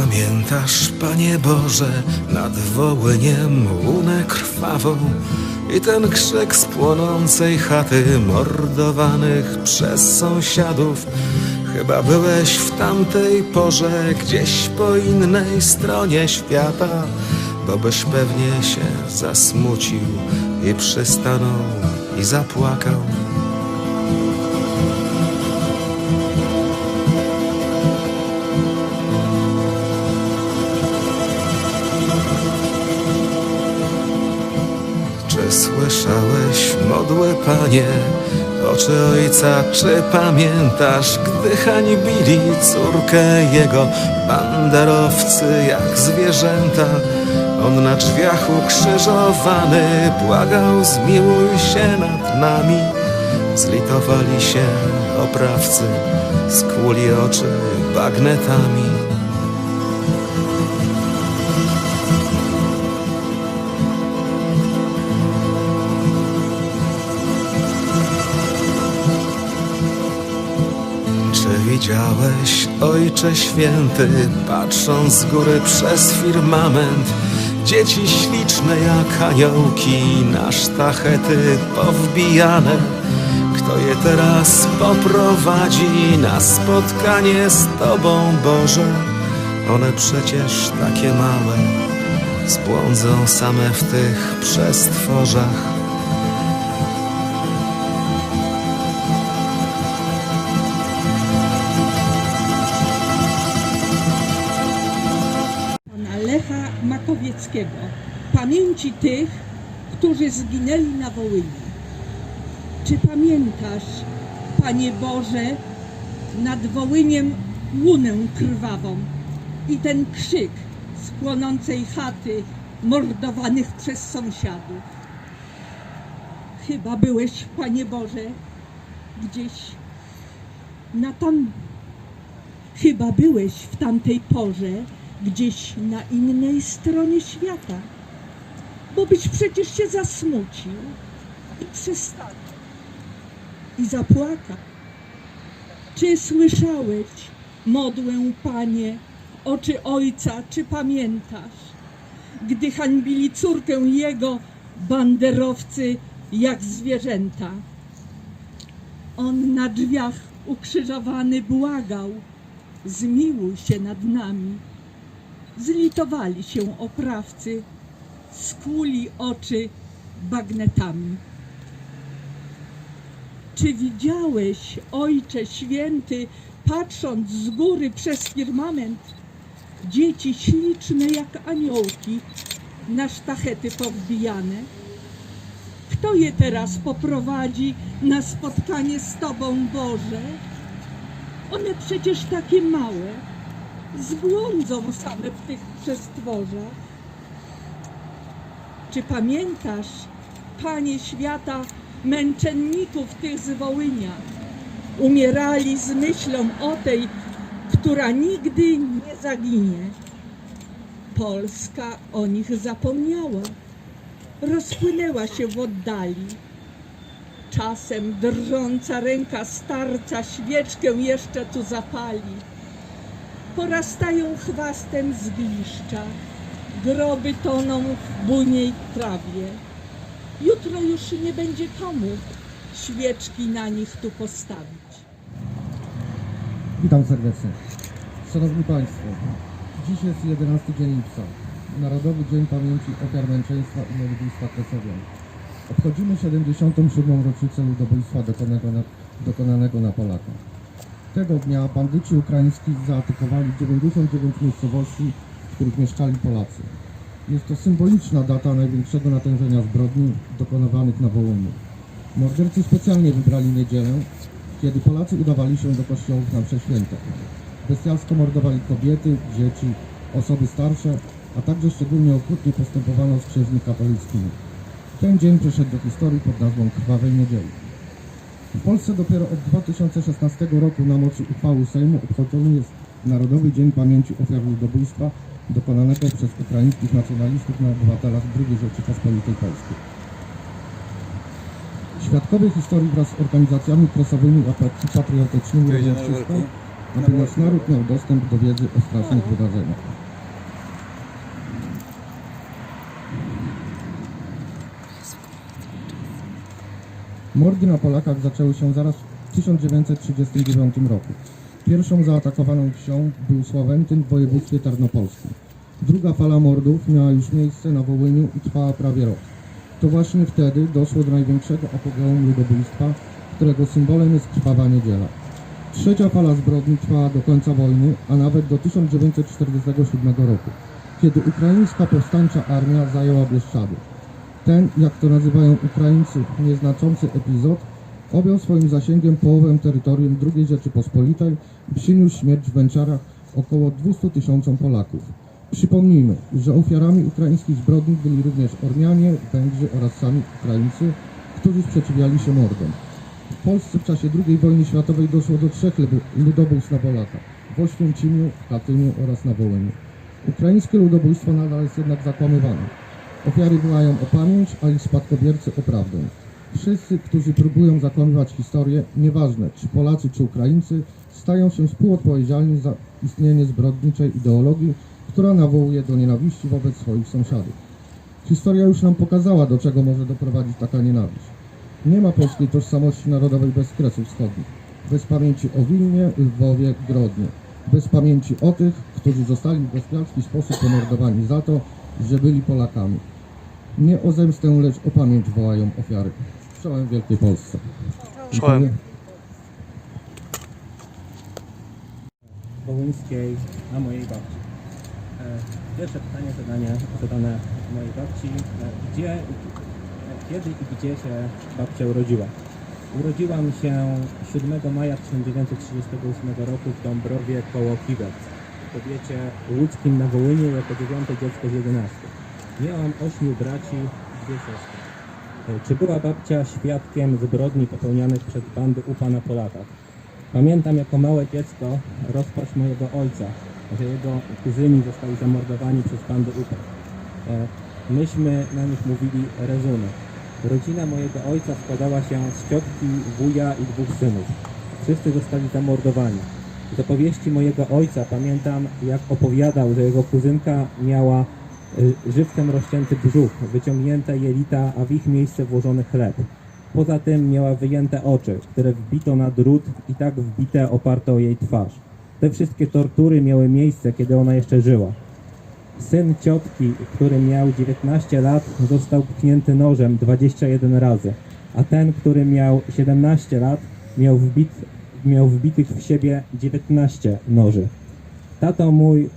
pamiętasz, Panie Boże, nad Wołyniem łunę krwawą i ten krzyk z płonącej chaty mordowanych przez sąsiadów? Chyba byłeś w tamtej porze gdzieś po innej stronie świata, bo byś pewnie się zasmucił i przystanął i zapłakał. Słyszałeś modłę, panie? Oczy ojca, czy pamiętasz, gdy hańbili córkę jego banderowcy jak zwierzęta? On na drzwiach ukrzyżowany błagał, zmiłuj się nad nami. Zlitowali się oprawcy, skłuli oczy bagnetami. Widziałeś, Ojcze Święty, patrząc z góry przez firmament, dzieci śliczne jak aniołki na sztachety powbijane? Kto je teraz poprowadzi na spotkanie z Tobą, Boże? One przecież takie małe, zbłądzą same w tych przestworzach. Makowieckiego, pamięci tych, którzy zginęli na Wołyniu. Czy pamiętasz, Panie Boże, nad Wołyniem łunę krwawą i ten krzyk z płonącej chaty mordowanych przez sąsiadów? Chyba byłeś, Panie Boże, gdzieś na tam Chyba byłeś w tamtej porze gdzieś na innej stronie świata, bo byś przecież się zasmucił i przystanął i zapłakał. Czy słyszałeś modłę, Panie, oczy Ojca, czy pamiętasz, gdy hańbili córkę Jego banderowcy jak zwierzęta? On na drzwiach ukrzyżowany błagał, zmiłuj się nad nami. Zlitowali się oprawcy, skłuli oczy bagnetami. Czy widziałeś, Ojcze Święty, patrząc z góry przez firmament, dzieci śliczne jak aniołki, na sztachety powbijane? Kto je teraz poprowadzi na spotkanie z Tobą, Boże? One przecież takie małe, zbłądzą same w tych przestworzach. Czy pamiętasz, Panie świata, męczenników tych z Wołynia? Umierali z myślą o tej, która nigdy nie zaginie. Polska o nich zapomniała, rozpłynęła się w oddali. Czasem drżąca ręka starca świeczkę jeszcze tu zapali. Porastają chwastem zgliszcza, groby toną w bujnej trawie. Jutro już nie będzie komu świeczki na nich tu postawić. Witam serdecznie. Szanowni Państwo, dziś jest 11 dzień lipca, Narodowy Dzień Pamięci Ofiar Męczeństwa i Ludobójstwa Kresowian. Obchodzimy 77. rocznicę ludobójstwa dokonanego na, dokonanego na Polakach. Tego dnia bandyci ukraiński zaatakowali 99 miejscowości, w których mieszkali Polacy. Jest to symboliczna data największego natężenia zbrodni dokonywanych na Wołyniu. Mordercy specjalnie wybrali niedzielę, kiedy Polacy udawali się do kościołów na msze święte. Bestialsko mordowali kobiety, dzieci, osoby starsze, a także szczególnie okrutnie postępowano z księżmi katolickimi. Ten dzień przeszedł do historii pod nazwą Krwawej Niedzieli. W Polsce dopiero od 2016 roku na mocy uchwały Sejmu obchodzony jest Narodowy Dzień Pamięci Ofiar Ludobójstwa dokonanego przez ukraińskich nacjonalistów na obywatelach II Rzeczypospolitej Polskiej. Świadkowie historii wraz z organizacjami prasowymi patri- patriotycznymi również wszystko rowerku. Natomiast naród miał dostęp do wiedzy o strasznych wydarzeniach. Mordy na Polakach zaczęły się zaraz w 1939 roku. Pierwszą zaatakowaną wsią był Sławentyn w województwie tarnopolskim. Druga fala mordów miała już miejsce na Wołyniu i trwała prawie rok. To właśnie wtedy doszło do największego apogeum ludobójstwa, którego symbolem jest krwawa niedziela. Trzecia fala zbrodni trwała do końca wojny, a nawet do 1947 roku, kiedy ukraińska powstańcza armia zajęła Bieszczady. Ten, jak to nazywają Ukraińcy, nieznaczący epizod, objął swoim zasięgiem połowę terytorium II Rzeczypospolitej i przyniósł śmierć w Węciarach około 200 tysiącom Polaków. Przypomnijmy, że ofiarami ukraińskich zbrodni byli również Ormianie, Węgrzy oraz sami Ukraińcy, którzy sprzeciwiali się mordom. W Polsce w czasie II wojny światowej doszło do trzech ludobójstw na Polakach w Oświęcimiu, Katyniu oraz na Wołyniu. Ukraińskie ludobójstwo nadal jest jednak zakłamywane. Ofiary wołają o pamięć, a ich spadkobiercy o prawdę. Wszyscy, którzy próbują zakłamywać historię, nieważne czy Polacy czy Ukraińcy, stają się współodpowiedzialni za istnienie zbrodniczej ideologii, która nawołuje do nienawiści wobec swoich sąsiadów. Historia już nam pokazała, do czego może doprowadzić taka nienawiść. Nie ma polskiej tożsamości narodowej bez Kresów Wschodnich, bez pamięci o Wilnie, Lwowie, Grodnie, bez pamięci o tych, którzy zostali w bestialski sposób pomordowani za to, że byli Polakami. Nie o zemstę, lecz o pamięć wołają ofiary. Czołem Wielkiej Polsce. Czołem. Wołyńskiej na mojej babci. E, Pierwsze pytanie zadanie, zadane mojej babci. E, Gdzie, kiedy i gdzie się babcia urodziła? Urodziłam się 7 maja 1938 roku w Dąbrowie koło Kiwerc, w powiecie łódzkim na Wołyniu jako dziewiąte dziecko z 11. Miałam ośmiu braci i dwie siostry. E, Czy była babcia świadkiem zbrodni popełnianych przez bandy UPA na Polakach? Pamiętam jako małe dziecko rozpacz mojego ojca, że jego kuzyni zostali zamordowani przez bandy UPA. E, Myśmy na nich mówili rezuny. Rodzina mojego ojca składała się z ciotki, wuja i dwóch synów. Wszyscy zostali zamordowani. Z opowieści mojego ojca pamiętam, jak opowiadał, że jego kuzynka miała żywcem rozcięty brzuch, wyciągnięte jelita, a w ich miejsce włożony chleb. Poza tym miała wyjęte oczy, które wbito na drut i tak wbite oparte o jej twarz. Te wszystkie tortury miały miejsce, kiedy ona jeszcze żyła. Syn ciotki, który miał 19 lat, został pchnięty nożem 21 razy, a ten, który miał 17 lat, miał, wbit, miał wbitych w siebie 19 noży. Tato mój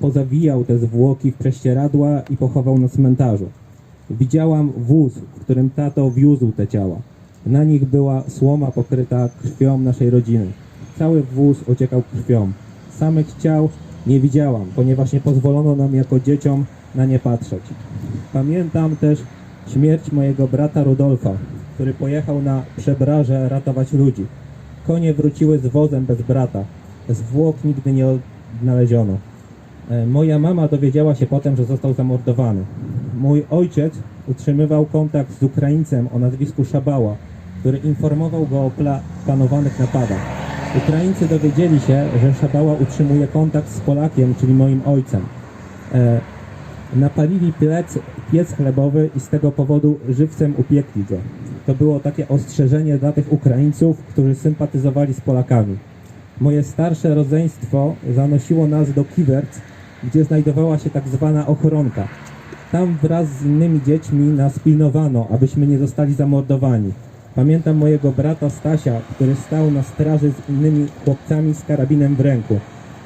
pozawijał te zwłoki w prześcieradła i pochował na cmentarzu. Widziałam wóz, w którym tato wiózł te ciała. Na nich była słoma pokryta krwią naszej rodziny. Cały wóz ociekał krwią. Samych ciał nie widziałam, ponieważ nie pozwolono nam jako dzieciom na nie patrzeć. Pamiętam też śmierć mojego brata Rudolfa, który pojechał na przebraże ratować ludzi. Konie wróciły z wozem bez brata. Zwłok nigdy nie odnaleziono. E, Moja mama dowiedziała się potem, że został zamordowany. Mój ojciec utrzymywał kontakt z Ukraińcem o nazwisku Szabała, który informował go o pla- planowanych napadach. Ukraińcy dowiedzieli się, że Szabała utrzymuje kontakt z Polakiem, czyli moim ojcem. E, napalili piec, piec chlebowy i z tego powodu żywcem upiekli go. To było takie ostrzeżenie dla tych Ukraińców, którzy sympatyzowali z Polakami. Moje starsze rodzeństwo zanosiło nas do Kiwerc, gdzie znajdowała się tak zwana ochronka. Tam wraz z innymi dziećmi nas pilnowano, abyśmy nie zostali zamordowani. Pamiętam mojego brata Stasia, który stał na straży z innymi chłopcami z karabinem w ręku.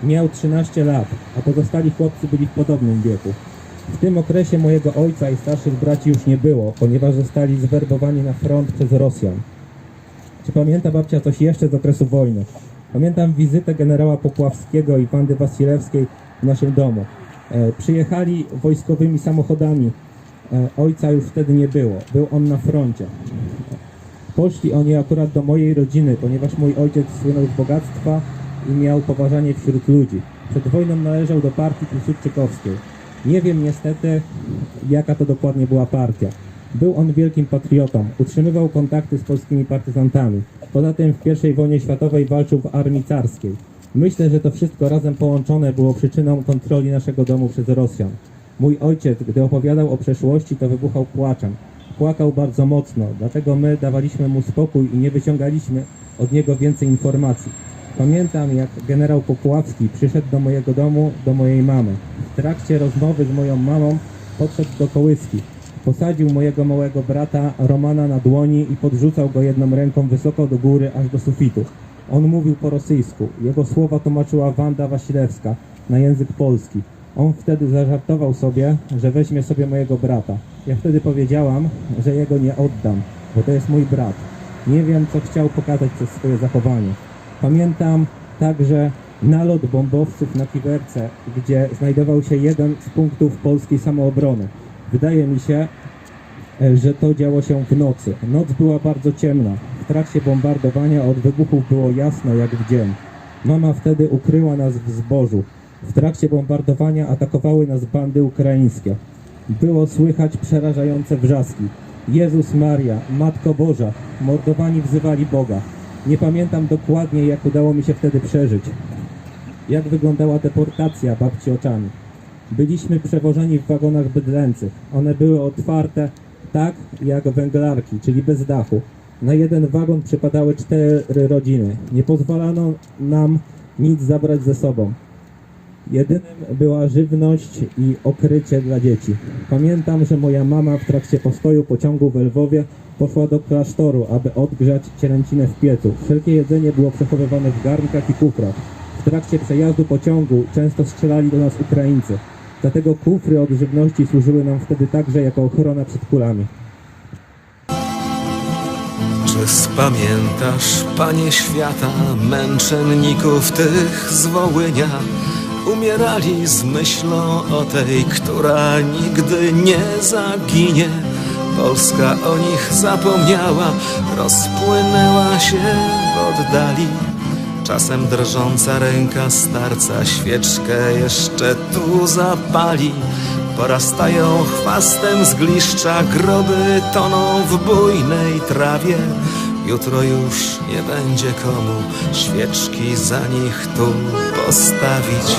Miał 13 lat, a pozostali chłopcy byli w podobnym wieku. W tym okresie mojego ojca i starszych braci już nie było, ponieważ zostali zwerbowani na front przez Rosjan. Czy pamięta babcia coś jeszcze z okresu wojny? Pamiętam wizytę generała Popławskiego i Wandy Wasilewskiej w naszym domu. E, przyjechali wojskowymi samochodami. E, ojca już wtedy nie było. Był on na froncie. Poszli oni akurat do mojej rodziny, ponieważ mój ojciec słynął z bogactwa i miał poważanie wśród ludzi. Przed wojną należał do partii Piłsudczykowskiej. Nie wiem niestety, jaka to dokładnie była partia. Był on wielkim patriotą, utrzymywał kontakty z polskimi partyzantami. Poza tym w I wojnie światowej walczył w armii carskiej. Myślę, że to wszystko razem połączone było przyczyną kontroli naszego domu przez Rosjan. Mój ojciec, gdy opowiadał o przeszłości, to wybuchał płaczem. Płakał bardzo mocno, dlatego my dawaliśmy mu spokój i nie wyciągaliśmy od niego więcej informacji. Pamiętam, jak generał Popławski przyszedł do mojego domu, do mojej mamy. W trakcie rozmowy z moją mamą podszedł do kołyski. Posadził mojego małego brata Romana na dłoni i podrzucał go jedną ręką wysoko do góry, aż do sufitu. On mówił po rosyjsku. Jego słowa tłumaczyła Wanda Wasilewska na język polski. On wtedy zażartował sobie, że weźmie sobie mojego brata. Ja wtedy powiedziałam, że jego nie oddam, bo to jest mój brat. Nie wiem, co chciał pokazać przez swoje zachowanie. Pamiętam także nalot bombowców na Kiwerce, gdzie znajdował się jeden z punktów polskiej samoobrony. Wydaje mi się, e, że to działo się w nocy. Noc była bardzo ciemna. Trakcie bombardowania od wybuchów było jasno jak w dzień. Mama wtedy ukryła nas w zbożu. W trakcie bombardowania atakowały nas bandy ukraińskie. Było słychać przerażające wrzaski. Jezus Maria, Matko Boża, mordowani wzywali Boga. Nie pamiętam dokładnie, jak udało mi się wtedy przeżyć. Jak wyglądała deportacja babci oczami. Byliśmy przewożeni w wagonach bydlęcych. One były otwarte tak jak węglarki, czyli bez dachu. Na jeden wagon przypadały cztery rodziny. Nie pozwalano nam nic zabrać ze sobą. Jedynym była żywność i okrycie dla dzieci. Pamiętam, że moja mama w trakcie postoju pociągu w Lwowie poszła do klasztoru, aby odgrzać cielęcinę w piecu. Wszelkie jedzenie było przechowywane w garnkach i kufrach. W trakcie przejazdu pociągu często strzelali do nas Ukraińcy. Dlatego kufry od żywności służyły nam wtedy także jako ochrona przed kulami. Spamiętasz, Panie świata, męczenników tych z Wołynia? Umierali z myślą o tej, która nigdy nie zaginie. Polska o nich zapomniała, rozpłynęła się w oddali. Czasem drżąca ręka starca świeczkę jeszcze tu zapali. Porastają chwastem z gliszcza, groby toną w bujnej trawie. Jutro już nie będzie komu świeczki za nich tu postawić.